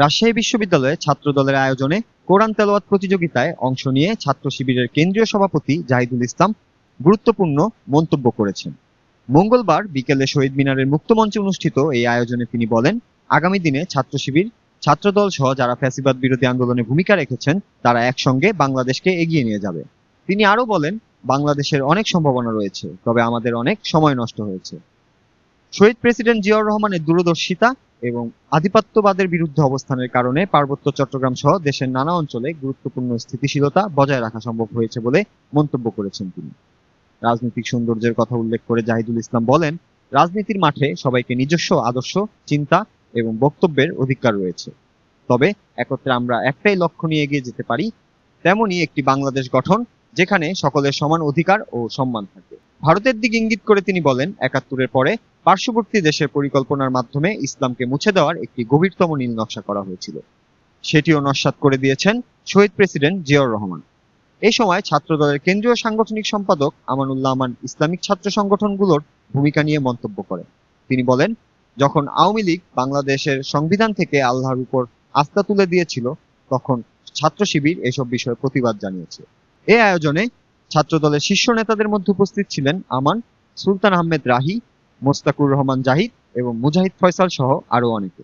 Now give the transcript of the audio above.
রাজশাহী বিশ্ববিদ্যালয়ে ছাত্র দলের আয়োজনে কোরআন তেলাওয়াত প্রতিযোগিতায় অংশ নিয়ে ছাত্র শিবিরের কেন্দ্রীয় সভাপতি জাহিদুল ইসলাম গুরুত্বপূর্ণ মন্তব্য করেছেন। মঙ্গলবার বিকেলে শহীদ মিনারের মুক্তমঞ্চে অনুষ্ঠিত এই আয়োজনে তিনি বলেন, আগামী দিনে ছাত্র শিবির, ছাত্রদল সহ যারা ফ্যাসিবাদ বিরোধী আন্দোলনে ভূমিকা রেখেছেন, তারা একসঙ্গে বাংলাদেশকে এগিয়ে নিয়ে যাবে। তিনি আরও বলেন, বাংলাদেশের অনেক সম্ভাবনা রয়েছে, তবে আমাদের অনেক সময় নষ্ট হয়েছে। শহীদ প্রেসিডেন্ট জিয়াউর রহমানের দূরদর্শিতা এবং আধিপত্যবাদের বিরুদ্ধে অবস্থানের কারণে পার্বত্য চট্টগ্রাম সহ দেশের নানা অঞ্চলে গুরুত্বপূর্ণ স্থিতিশীলতা বজায় রাখা সম্ভব হয়েছে বলে মন্তব্য করেছেন তিনি। রাজনৈতিক সৌন্দর্যের কথা উল্লেখ করে জাহিদুল ইসলাম বলেন, রাজনীতির মাঠে সবাইকে নিজস্ব আদর্শ, চিন্তা এবং বক্তব্যের অধিকার রয়েছে। তবে একত্রে আমরা একটাই লক্ষ্য নিয়ে এগিয়ে যেতে পারি তেমনি একটি বাংলাদেশ গঠন, যেখানে সকলের সমান অধিকার ও সম্মান থাকে। ভারতের দিকে ইঙ্গিত করে তিনি বলেন, একাত্তরের পরে পার্শ্ববর্তী দেশের পরিকল্পনার মাধ্যমে ইসলামকে মুছে দেওয়ার একটি গভীরতম নীল নকশা করা হয়েছিল। সেটিও নস্যাৎ করে দিয়েছেন শহীদ প্রেসিডেন্ট জিয়াউর রহমান। এই সময় ছাত্রদলের কেন্দ্রীয় সাংগঠনিক সম্পাদক আমানুল্লাহ আমান ইসলামিক ছাত্র সংগঠনগুলোর ভূমিকা নিয়ে মন্তব্য করেন। তিনি বলেন, যখন আওয়ামী লীগ বাংলাদেশের সংবিধান থেকে আল্লাহর উপর আস্থা তুলে দিয়েছিল, তখন ছাত্র শিবির এসব বিষয়ে প্রতিবাদ জানিয়েছে। এই আয়োজনে ছাত্রদলের শীর্ষ নেতাদের মধ্যে উপস্থিত ছিলেন আমান, সুলতান আহমেদ রাহি মোস্তাকুর রহমান জাহিদ এবং মুজাহিদ ফয়সাল সহ আরও অনেকে।